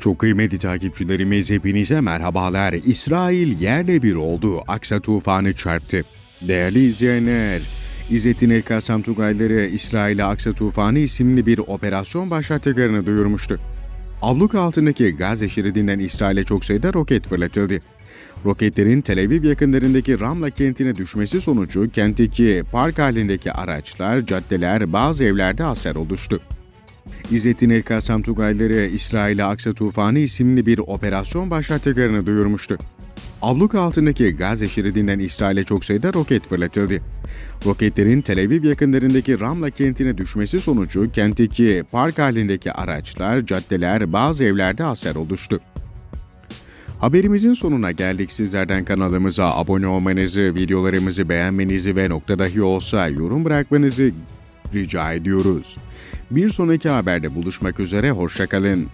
Çok kıymetli takipçilerimiz hepinize merhabalar. İsrail yerle bir oldu. Aksa tufanı çarptı. Değerli izleyenler, İzzettin El Kassam Tugayları İsrail'e Aksa Tufanı isimli bir operasyon başlattıklarını duyurmuştu. Abluk altındaki Gazze şeridinden İsrail'e çok sayıda roket fırlatıldı. Roketlerin Tel Aviv yakınlarındaki Ramla kentine düşmesi sonucu kentteki park halindeki araçlar, caddeler, bazı evlerde hasar oluştu. İzzettin El Kassam Tugayları İsrail'e Aksa Tufanı isimli bir operasyon başlattıklarını duyurmuştu. Abluk altındaki Gazze şeridinden İsrail'e çok sayıda roket fırlatıldı. Roketlerin Tel Aviv yakınlarındaki Ramla kentine düşmesi sonucu kentteki park halindeki araçlar, caddeler, bazı evlerde hasar oluştu. Haberimizin sonuna geldik. Sizlerden kanalımıza abone olmanızı, videolarımızı beğenmenizi ve nokta dahi olsa yorum bırakmanızı rica ediyoruz. Bir sonraki haberde buluşmak üzere, hoşçakalın.